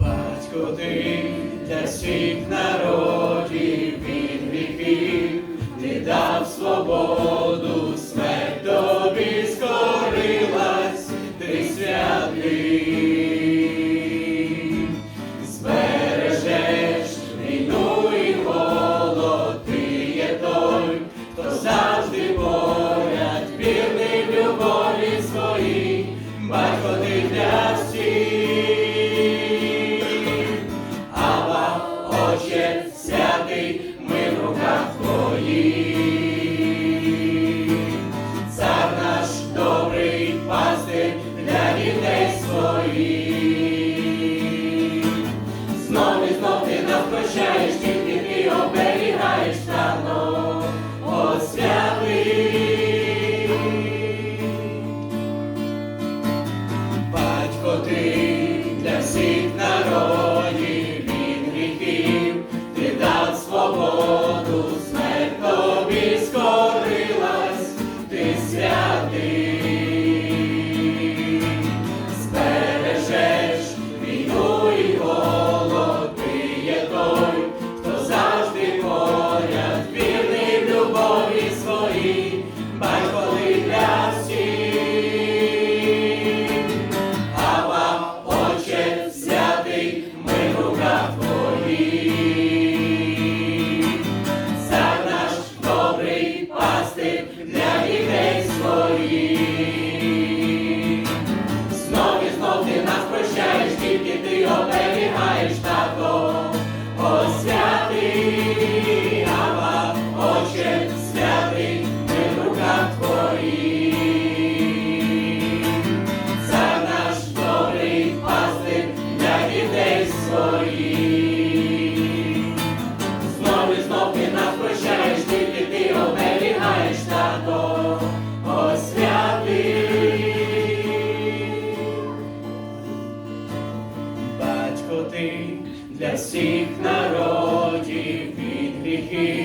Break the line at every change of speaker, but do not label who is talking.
Батько ти для всіх народів. ми в руках. святий ти в руках твоїх. Наш добрий пастир для дітей своїх. Знов і знов ти нас оберігаєш тато, о. Батько ти для всіх народів від гріхів.